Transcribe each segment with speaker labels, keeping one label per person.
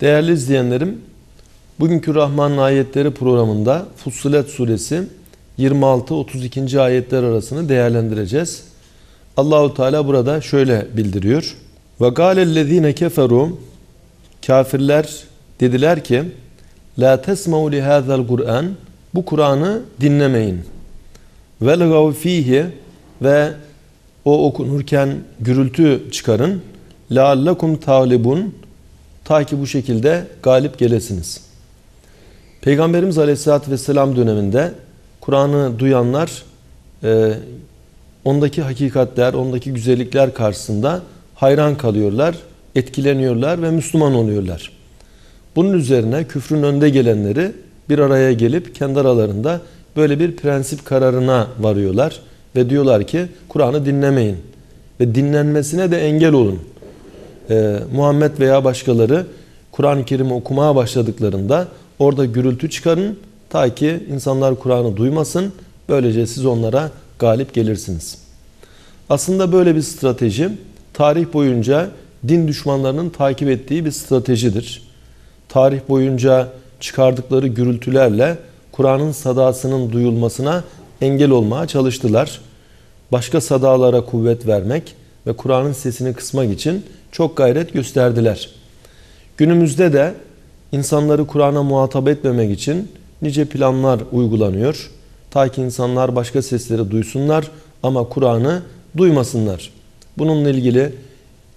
Speaker 1: Değerli izleyenlerim, bugünkü Rahman ayetleri programında Fussilet suresi 26-32. ayetler arasını değerlendireceğiz. Allahu Teala burada şöyle bildiriyor. Ve galellezine keferu kafirler dediler ki la tesma'u li hadzal Kur'an bu Kur'an'ı dinlemeyin. Velgav fihi ve o okunurken gürültü çıkarın. Leallakum talibun ta ki bu şekilde galip gelesiniz. Peygamberimiz Aleyhisselatü Vesselam döneminde Kur'an'ı duyanlar e, ondaki hakikatler, ondaki güzellikler karşısında hayran kalıyorlar, etkileniyorlar ve Müslüman oluyorlar. Bunun üzerine küfrün önde gelenleri bir araya gelip kendi aralarında böyle bir prensip kararına varıyorlar ve diyorlar ki Kur'an'ı dinlemeyin ve dinlenmesine de engel olun. Ee, Muhammed veya başkaları Kur'an-ı Kerim'i okumaya başladıklarında orada gürültü çıkarın ta ki insanlar Kur'an'ı duymasın. Böylece siz onlara galip gelirsiniz. Aslında böyle bir strateji tarih boyunca din düşmanlarının takip ettiği bir stratejidir. Tarih boyunca çıkardıkları gürültülerle Kur'an'ın sadasının duyulmasına engel olmaya çalıştılar. Başka sadalara kuvvet vermek ve Kur'an'ın sesini kısmak için çok gayret gösterdiler. Günümüzde de insanları Kur'an'a muhatap etmemek için nice planlar uygulanıyor. Ta ki insanlar başka sesleri duysunlar ama Kur'an'ı duymasınlar. Bununla ilgili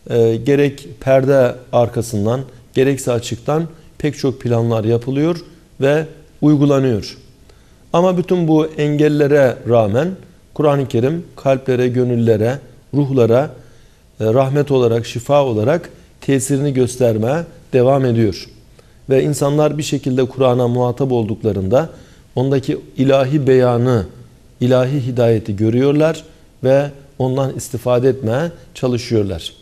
Speaker 1: e, gerek perde arkasından gerekse açıktan pek çok planlar yapılıyor ve uygulanıyor. Ama bütün bu engellere rağmen Kur'an-ı Kerim kalplere, gönüllere, ruhlara rahmet olarak, şifa olarak tesirini göstermeye devam ediyor. Ve insanlar bir şekilde Kur'an'a muhatap olduklarında ondaki ilahi beyanı, ilahi hidayeti görüyorlar ve ondan istifade etmeye çalışıyorlar.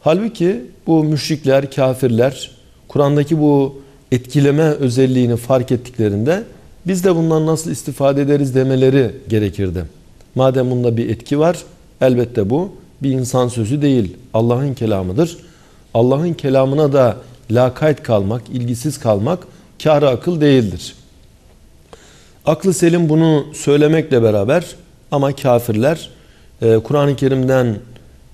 Speaker 1: Halbuki bu müşrikler, kafirler Kur'an'daki bu etkileme özelliğini fark ettiklerinde biz de bundan nasıl istifade ederiz demeleri gerekirdi. Madem bunda bir etki var elbette bu bir insan sözü değil Allah'ın kelamıdır. Allah'ın kelamına da lakayt kalmak, ilgisiz kalmak kârı akıl değildir. Aklı selim bunu söylemekle beraber ama kafirler e, Kur'an-ı Kerim'den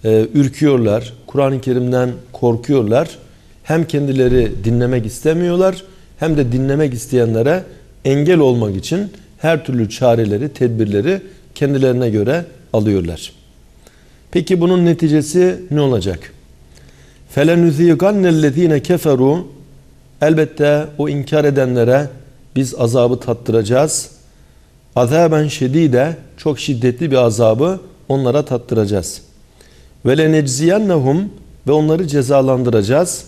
Speaker 1: e, ürküyorlar, Kur'an-ı Kerim'den korkuyorlar. Hem kendileri dinlemek istemiyorlar hem de dinlemek isteyenlere engel olmak için her türlü çareleri, tedbirleri kendilerine göre alıyorlar. Peki bunun neticesi ne olacak? فَلَنُذ۪يقَنَّ الَّذ۪ينَ كَفَرُوا Elbette o inkar edenlere biz azabı tattıracağız. Azaben şedide çok şiddetli bir azabı onlara tattıracağız. Ve lenecziyennehum ve onları cezalandıracağız.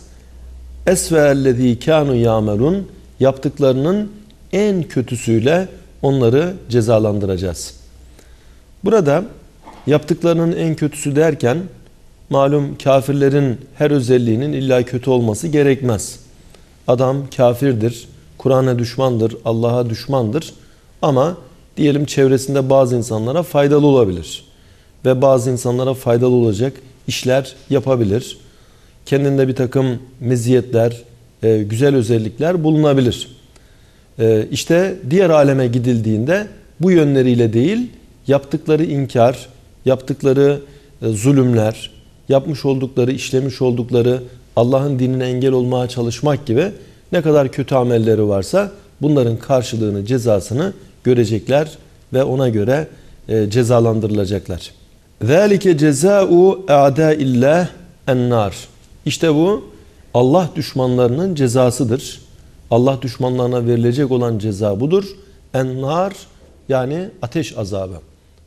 Speaker 1: Esve'ellezî kânû yâmelun yaptıklarının en kötüsüyle onları cezalandıracağız. Burada yaptıklarının en kötüsü derken malum kafirlerin her özelliğinin illa kötü olması gerekmez. Adam kafirdir, Kur'an'a düşmandır, Allah'a düşmandır ama diyelim çevresinde bazı insanlara faydalı olabilir ve bazı insanlara faydalı olacak işler yapabilir. Kendinde bir takım meziyetler, e, güzel özellikler bulunabilir. E, işte diğer aleme gidildiğinde bu yönleriyle değil, yaptıkları inkar, yaptıkları e, zulümler, yapmış oldukları, işlemiş oldukları Allah'ın dinine engel olmaya çalışmak gibi ne kadar kötü amelleri varsa bunların karşılığını, cezasını görecekler ve ona göre e, cezalandırılacaklar. ذَٰلِكَ جَزَاءُ اَعْدَاءِ اللّٰهِ ennar. İşte bu Allah düşmanlarının cezasıdır. Allah düşmanlarına verilecek olan ceza budur. Ennar yani ateş azabı.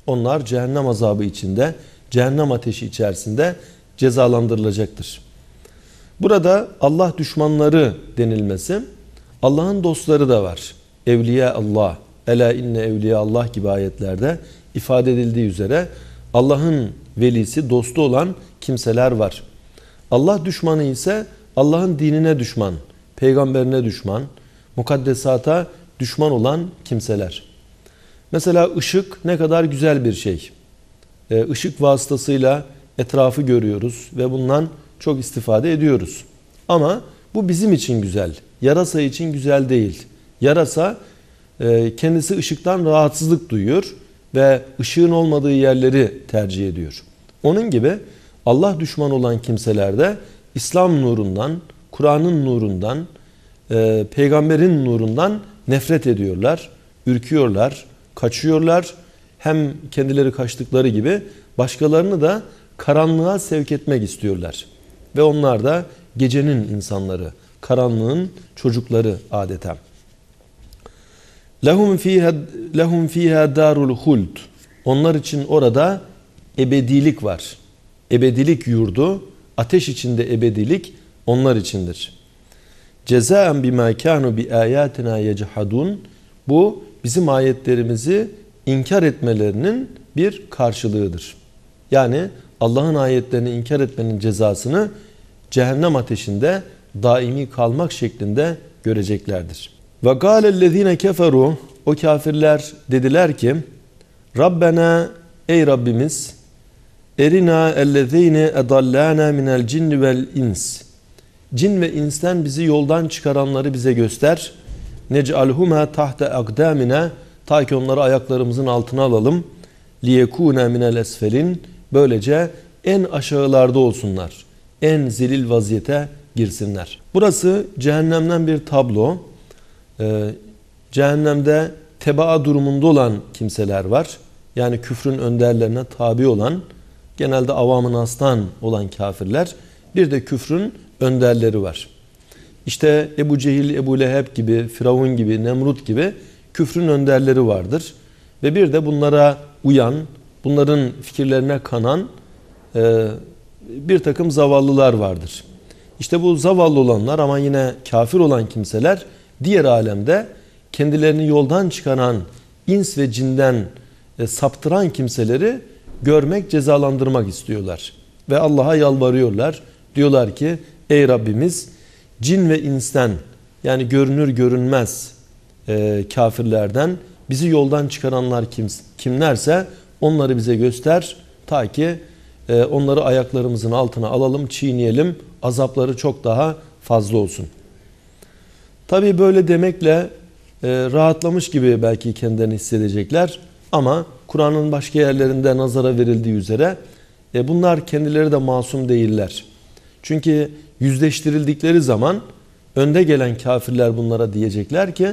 Speaker 1: Onlar cehennem azabı içinde, cehennem ateşi içerisinde cezalandırılacaktır. Burada Allah düşmanları denilmesi, Allah'ın dostları da var. Evliya Allah, ela inne evliya Allah gibi ayetlerde ifade edildiği üzere Allah'ın velisi, dostu olan kimseler var. Allah düşmanı ise Allah'ın dinine düşman, peygamberine düşman, mukaddesata düşman olan kimseler. Mesela ışık ne kadar güzel bir şey. Işık vasıtasıyla etrafı görüyoruz ve bundan çok istifade ediyoruz. Ama Bu bizim için güzel. Yarasa için güzel değil. Yarasa e, kendisi ışıktan rahatsızlık duyuyor ve ışığın olmadığı yerleri tercih ediyor. Onun gibi Allah düşmanı olan kimselerde İslam nurundan, Kur'an'ın nurundan, e, peygamberin nurundan nefret ediyorlar, ürküyorlar, kaçıyorlar. Hem kendileri kaçtıkları gibi başkalarını da karanlığa sevk etmek istiyorlar. Ve onlar da gecenin insanları, karanlığın çocukları adeta. Lehum fiha lehum fiha darul huld. Onlar için orada ebedilik var. Ebedilik yurdu, ateş içinde ebedilik onlar içindir. Cezaen bima kanu bi ayatina yechadun. Bu bizim ayetlerimizi inkar etmelerinin bir karşılığıdır. Yani Allah'ın ayetlerini inkar etmenin cezasını cehennem ateşinde daimi kalmak şeklinde göreceklerdir. Ve gâlellezîne keferu o kafirler dediler ki Rabbena ey Rabbimiz erina ellezîne edallâna minel cinni vel ins cin ve insten bizi yoldan çıkaranları bize göster nec'alhuma tahte akdamina ta ki onları ayaklarımızın altına alalım liyekûne minel esfelin böylece en aşağılarda olsunlar en zelil vaziyete girsinler. Burası cehennemden bir tablo. Ee, cehennemde tebaa durumunda olan kimseler var. Yani küfrün önderlerine tabi olan, genelde avamın aslan olan kafirler. Bir de küfrün önderleri var. İşte Ebu Cehil, Ebu Leheb gibi, Firavun gibi, Nemrut gibi küfrün önderleri vardır. Ve bir de bunlara uyan, bunların fikirlerine kanan e, bir takım zavallılar vardır. İşte bu zavallı olanlar ama yine kafir olan kimseler diğer alemde kendilerini yoldan çıkaran ins ve cinden e, saptıran kimseleri görmek, cezalandırmak istiyorlar. Ve Allah'a yalvarıyorlar. Diyorlar ki ey Rabbimiz cin ve insten yani görünür görünmez e, kafirlerden bizi yoldan çıkaranlar kim, kimlerse onları bize göster ta ki e, onları ayaklarımızın altına alalım, çiğneyelim, azapları çok daha fazla olsun. Tabi böyle demekle e, rahatlamış gibi belki kendilerini hissedecekler ama Kur'an'ın başka yerlerinde nazara verildiği üzere e, bunlar kendileri de masum değiller. Çünkü yüzleştirildikleri zaman önde gelen kafirler bunlara diyecekler ki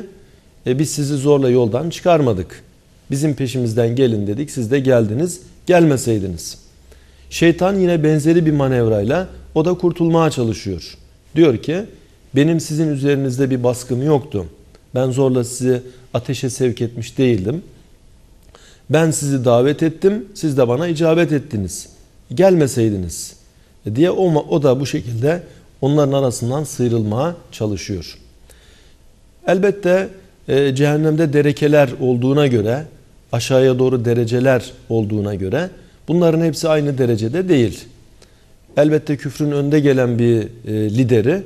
Speaker 1: e, biz sizi zorla yoldan çıkarmadık. Bizim peşimizden gelin dedik siz de geldiniz gelmeseydiniz. Şeytan yine benzeri bir manevrayla o da kurtulmaya çalışıyor. Diyor ki benim sizin üzerinizde bir baskım yoktu. Ben zorla sizi ateşe sevk etmiş değildim. Ben sizi davet ettim, siz de bana icabet ettiniz. Gelmeseydiniz diye o, o da bu şekilde onların arasından sıyrılmaya çalışıyor. Elbette e, cehennemde derekeler olduğuna göre, aşağıya doğru dereceler olduğuna göre Bunların hepsi aynı derecede değil. Elbette küfrün önde gelen bir e, lideri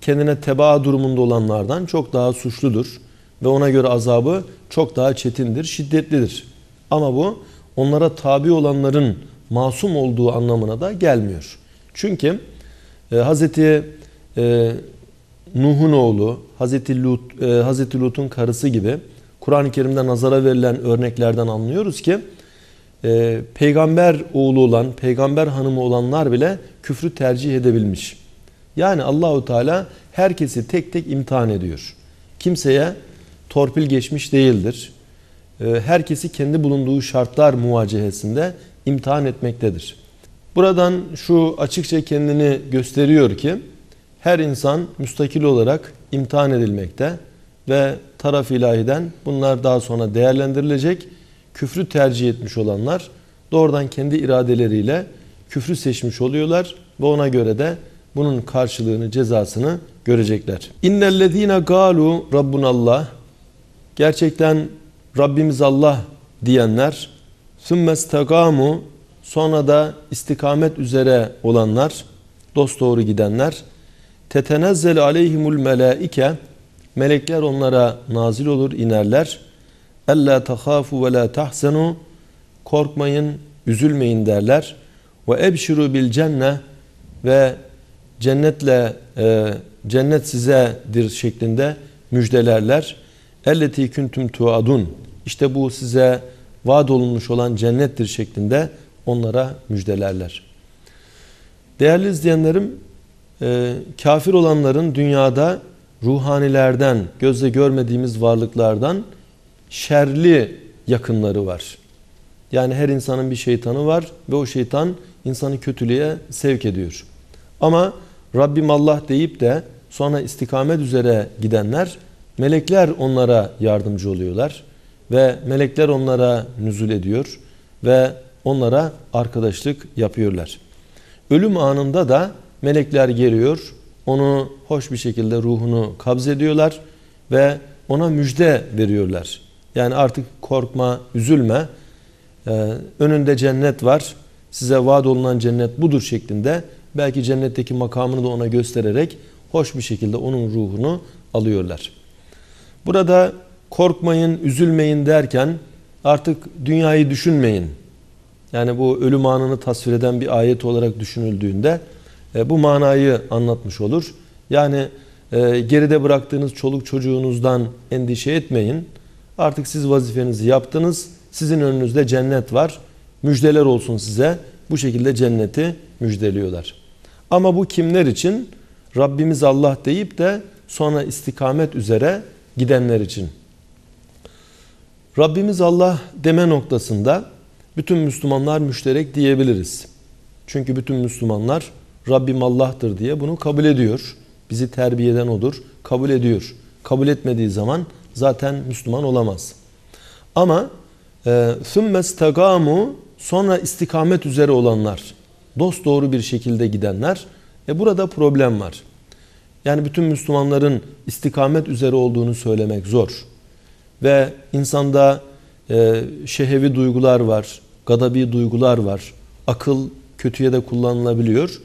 Speaker 1: kendine tebaa durumunda olanlardan çok daha suçludur ve ona göre azabı çok daha çetindir, şiddetlidir. Ama bu onlara tabi olanların masum olduğu anlamına da gelmiyor. Çünkü e, Hazreti e, Nuh'un oğlu, Hazreti Lut, e, Hazreti Lut'un karısı gibi Kur'an-ı Kerim'de nazara verilen örneklerden anlıyoruz ki e, peygamber oğlu olan, peygamber hanımı olanlar bile küfrü tercih edebilmiş. Yani Allahu Teala herkesi tek tek imtihan ediyor. Kimseye torpil geçmiş değildir. E, herkesi kendi bulunduğu şartlar muvacehesinde imtihan etmektedir. Buradan şu açıkça kendini gösteriyor ki her insan müstakil olarak imtihan edilmekte ve taraf ilahiden bunlar daha sonra değerlendirilecek küfrü tercih etmiş olanlar doğrudan kendi iradeleriyle küfrü seçmiş oluyorlar ve ona göre de bunun karşılığını, cezasını görecekler. İnnellezîne gâlu Rabbunallah Gerçekten Rabbimiz Allah diyenler sümmestegâmu sonra da istikamet üzere olanlar dost doğru gidenler tetenezzel aleyhimul melaike melekler onlara nazil olur inerler Ella tahafu ve la tahsenu korkmayın, üzülmeyin derler. Ve ebşiru bil cenne ve cennetle e, cennet sizedir şeklinde müjdelerler. Elleti küntüm tuadun. İşte bu size vaat olunmuş olan cennettir şeklinde onlara müjdelerler. Değerli izleyenlerim, e, kafir olanların dünyada ruhanilerden, gözle görmediğimiz varlıklardan şerli yakınları var. Yani her insanın bir şeytanı var ve o şeytan insanı kötülüğe sevk ediyor. Ama Rabbim Allah deyip de sonra istikamet üzere gidenler melekler onlara yardımcı oluyorlar ve melekler onlara nüzul ediyor ve onlara arkadaşlık yapıyorlar. Ölüm anında da melekler geliyor, onu hoş bir şekilde ruhunu kabz ediyorlar ve ona müjde veriyorlar. Yani artık korkma, üzülme, ee, önünde cennet var, size vaat olunan cennet budur şeklinde belki cennetteki makamını da ona göstererek hoş bir şekilde onun ruhunu alıyorlar. Burada korkmayın, üzülmeyin derken artık dünyayı düşünmeyin. Yani bu ölüm anını tasvir eden bir ayet olarak düşünüldüğünde e, bu manayı anlatmış olur. Yani e, geride bıraktığınız çoluk çocuğunuzdan endişe etmeyin. Artık siz vazifenizi yaptınız. Sizin önünüzde cennet var. Müjdeler olsun size. Bu şekilde cenneti müjdeliyorlar. Ama bu kimler için? Rabbimiz Allah deyip de sonra istikamet üzere gidenler için. Rabbimiz Allah deme noktasında bütün Müslümanlar müşterek diyebiliriz. Çünkü bütün Müslümanlar Rabbim Allah'tır diye bunu kabul ediyor. Bizi terbiye eden odur. Kabul ediyor. Kabul etmediği zaman zaten Müslüman olamaz. Ama ثُمَّ اسْتَقَامُوا Sonra istikamet üzere olanlar, dost doğru bir şekilde gidenler, e burada problem var. Yani bütün Müslümanların istikamet üzere olduğunu söylemek zor. Ve insanda e, şehevi duygular var, gadabi duygular var. Akıl kötüye de kullanılabiliyor.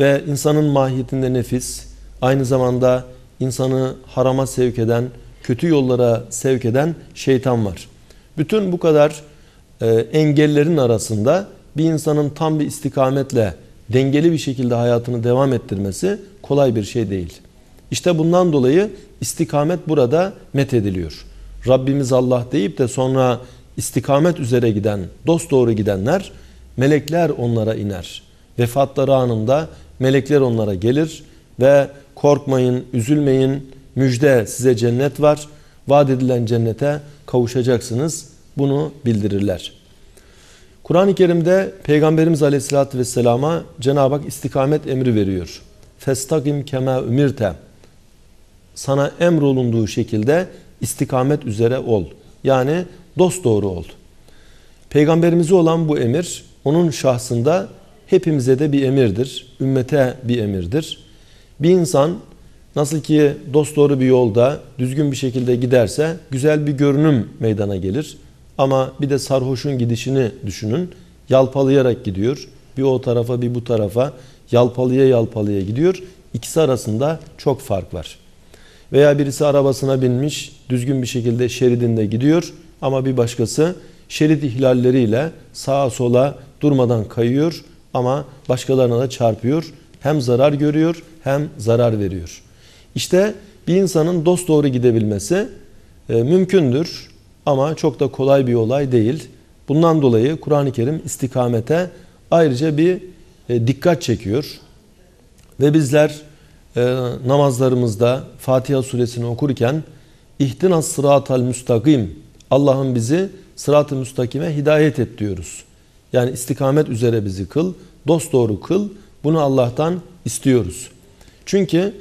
Speaker 1: Ve insanın mahiyetinde nefis, aynı zamanda insanı harama sevk eden, kötü yollara sevk eden şeytan var. Bütün bu kadar e, engellerin arasında bir insanın tam bir istikametle dengeli bir şekilde hayatını devam ettirmesi kolay bir şey değil. İşte bundan dolayı istikamet burada met ediliyor. Rabbimiz Allah deyip de sonra istikamet üzere giden, dost doğru gidenler melekler onlara iner. Vefatları anında melekler onlara gelir ve korkmayın, üzülmeyin, müjde size cennet var. Vaat edilen cennete kavuşacaksınız. Bunu bildirirler. Kur'an-ı Kerim'de Peygamberimiz Aleyhisselatü Vesselam'a Cenab-ı Hak istikamet emri veriyor. Festakim kema ümirte. Sana emrolunduğu şekilde istikamet üzere ol. Yani dost doğru ol. Peygamberimize olan bu emir onun şahsında hepimize de bir emirdir. Ümmete bir emirdir. Bir insan nasıl ki dost doğru bir yolda düzgün bir şekilde giderse güzel bir görünüm meydana gelir. Ama bir de sarhoşun gidişini düşünün. Yalpalayarak gidiyor. Bir o tarafa bir bu tarafa yalpalıya yalpalıya gidiyor. İkisi arasında çok fark var. Veya birisi arabasına binmiş düzgün bir şekilde şeridinde gidiyor ama bir başkası şerit ihlalleriyle sağa sola durmadan kayıyor ama başkalarına da çarpıyor. Hem zarar görüyor hem zarar veriyor. İşte bir insanın dost doğru gidebilmesi e, mümkündür. Ama çok da kolay bir olay değil. Bundan dolayı Kur'an-ı Kerim istikamete ayrıca bir e, dikkat çekiyor. Ve bizler e, namazlarımızda Fatiha suresini okurken İhtinas sıratal müstakim Allah'ın bizi sırat-ı müstakime hidayet et diyoruz. Yani istikamet üzere bizi kıl, dost doğru kıl. Bunu Allah'tan istiyoruz. Çünkü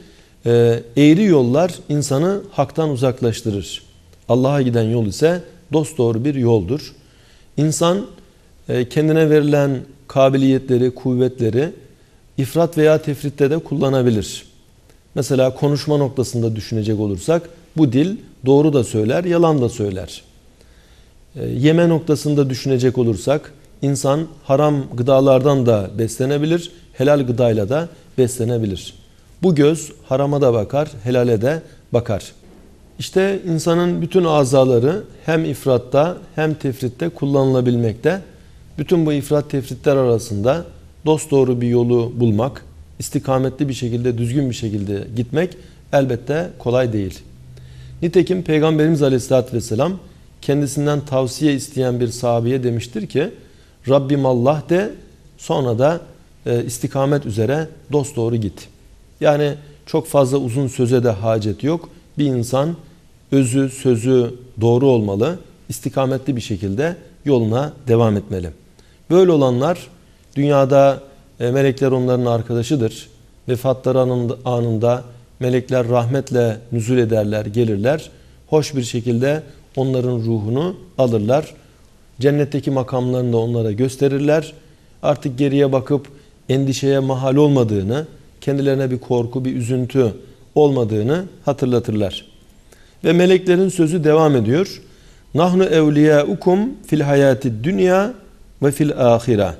Speaker 1: e, eğri yollar insanı haktan uzaklaştırır. Allah'a giden yol ise dosdoğru bir yoldur. İnsan e, kendine verilen kabiliyetleri, kuvvetleri ifrat veya tefritte de kullanabilir. Mesela konuşma noktasında düşünecek olursak bu dil doğru da söyler, yalan da söyler. E, yeme noktasında düşünecek olursak insan haram gıdalardan da beslenebilir, helal gıdayla da beslenebilir. Bu göz harama da bakar, helale de bakar. İşte insanın bütün azaları hem ifratta hem tefritte kullanılabilmekte. Bütün bu ifrat tefritler arasında dost doğru bir yolu bulmak, istikametli bir şekilde, düzgün bir şekilde gitmek elbette kolay değil. Nitekim Peygamberimiz Aleyhisselatü Vesselam kendisinden tavsiye isteyen bir sahabeye demiştir ki Rabbim Allah de sonra da e, istikamet üzere dost doğru git. Yani çok fazla uzun söze de hacet yok. Bir insan özü sözü doğru olmalı. istikametli bir şekilde yoluna devam etmeli. Böyle olanlar dünyada e, melekler onların arkadaşıdır. Vefatları anında melekler rahmetle nüzul ederler, gelirler. Hoş bir şekilde onların ruhunu alırlar. Cennetteki makamlarını da onlara gösterirler. Artık geriye bakıp endişeye mahal olmadığını, kendilerine bir korku, bir üzüntü olmadığını hatırlatırlar. Ve meleklerin sözü devam ediyor. Nahnu evliyaukum fil hayati dünya ve fil ahira.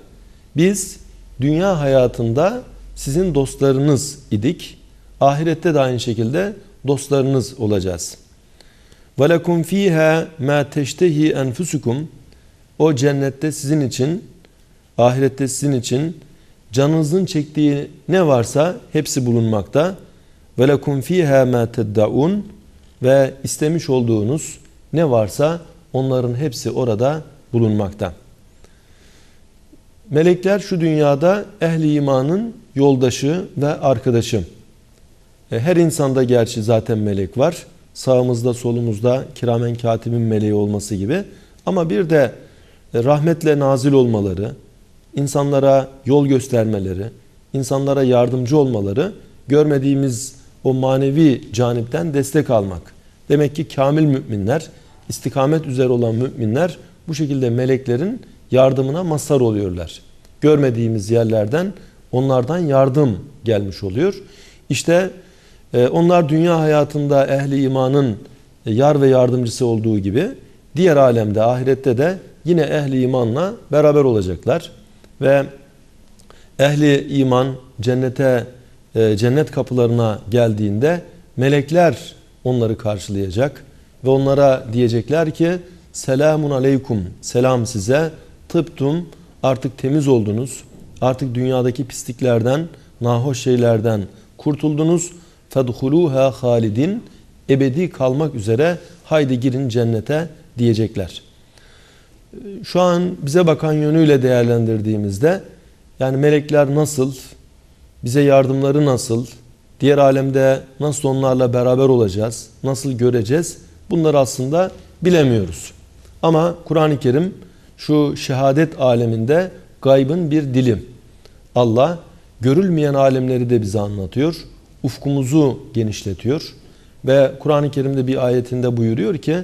Speaker 1: Biz dünya hayatında sizin dostlarınız idik. Ahirette de aynı şekilde dostlarınız olacağız. Lekum fiha ma teştehi enfusukum. O cennette sizin için, ahirette sizin için canınızın çektiği ne varsa hepsi bulunmakta. Lekum fiha ma teddaun ve istemiş olduğunuz ne varsa onların hepsi orada bulunmakta. Melekler şu dünyada ehli imanın yoldaşı ve arkadaşı. E, her insanda gerçi zaten melek var. Sağımızda solumuzda kiramen katibin meleği olması gibi. Ama bir de e, rahmetle nazil olmaları, insanlara yol göstermeleri, insanlara yardımcı olmaları, görmediğimiz o manevi canipten destek almak. Demek ki kamil müminler, istikamet üzere olan müminler bu şekilde meleklerin yardımına mazhar oluyorlar. Görmediğimiz yerlerden onlardan yardım gelmiş oluyor. İşte e, onlar dünya hayatında ehli imanın yar ve yardımcısı olduğu gibi diğer alemde ahirette de yine ehli imanla beraber olacaklar. Ve ehli iman cennete e, cennet kapılarına geldiğinde melekler onları karşılayacak ve onlara diyecekler ki selamun aleykum selam size. Tıptum artık temiz oldunuz. Artık dünyadaki pisliklerden nahoş şeylerden kurtuldunuz fedhuluha halidin ebedi kalmak üzere haydi girin cennete diyecekler. Şu an bize bakan yönüyle değerlendirdiğimizde yani melekler nasıl, bize yardımları nasıl, diğer alemde nasıl onlarla beraber olacağız, nasıl göreceğiz bunları aslında bilemiyoruz. Ama Kur'an-ı Kerim şu şehadet aleminde gaybın bir dilim. Allah görülmeyen alemleri de bize anlatıyor Ufkumuzu genişletiyor. Ve Kur'an-ı Kerim'de bir ayetinde buyuruyor ki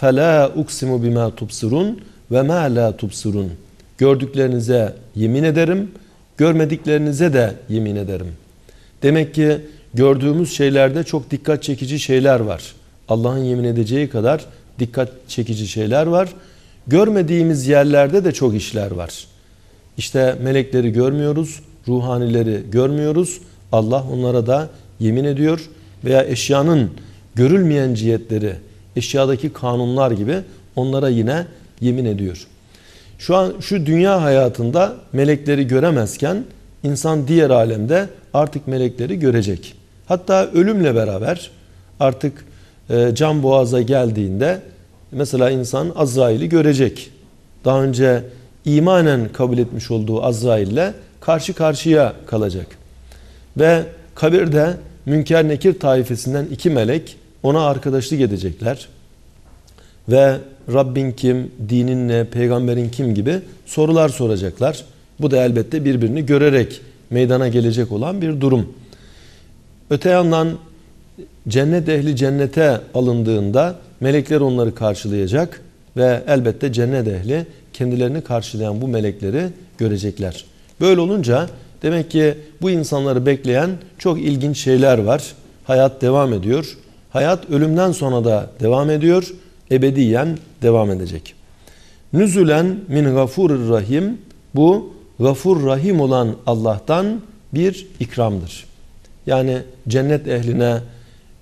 Speaker 1: فَلَا اُقْسِمُ بِمَا تُبْصِرُونَ وَمَا لَا تُبْصِرُونَ Gördüklerinize yemin ederim, görmediklerinize de yemin ederim. Demek ki gördüğümüz şeylerde çok dikkat çekici şeyler var. Allah'ın yemin edeceği kadar dikkat çekici şeyler var. Görmediğimiz yerlerde de çok işler var. İşte melekleri görmüyoruz, ruhanileri görmüyoruz. Allah onlara da yemin ediyor veya eşyanın görülmeyen cihetleri, eşyadaki kanunlar gibi onlara yine yemin ediyor. Şu an şu dünya hayatında melekleri göremezken insan diğer alemde artık melekleri görecek. Hatta ölümle beraber artık e, can boğaza geldiğinde mesela insan Azrail'i görecek. Daha önce imanen kabul etmiş olduğu Azrail ile karşı karşıya kalacak. Ve kabirde Münker Nekir taifesinden iki melek ona arkadaşlık edecekler. Ve Rabbin kim, dinin ne, peygamberin kim gibi sorular soracaklar. Bu da elbette birbirini görerek meydana gelecek olan bir durum. Öte yandan cennet ehli cennete alındığında melekler onları karşılayacak ve elbette cennet ehli kendilerini karşılayan bu melekleri görecekler. Böyle olunca demek ki bu insanları bekleyen çok ilginç şeyler var. Hayat devam ediyor. Hayat ölümden sonra da devam ediyor. Ebediyen devam edecek. Nüzülen min gafurur rahim bu gafur rahim olan Allah'tan bir ikramdır. Yani cennet ehline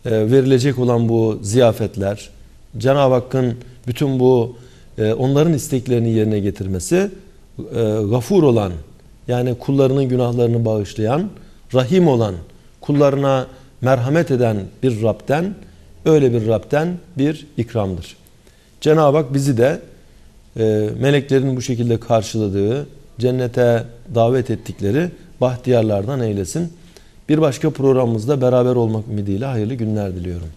Speaker 1: e, verilecek olan bu ziyafetler, Cenab-ı Hakk'ın bütün bu e, onların isteklerini yerine getirmesi, e, gafur olan yani kullarının günahlarını bağışlayan, rahim olan, kullarına merhamet eden bir Rab'den, öyle bir Rab'den bir ikramdır. Cenab-ı Hak bizi de e, meleklerin bu şekilde karşıladığı, cennete davet ettikleri bahtiyarlardan eylesin. Bir başka programımızda beraber olmak ümidiyle hayırlı günler diliyorum.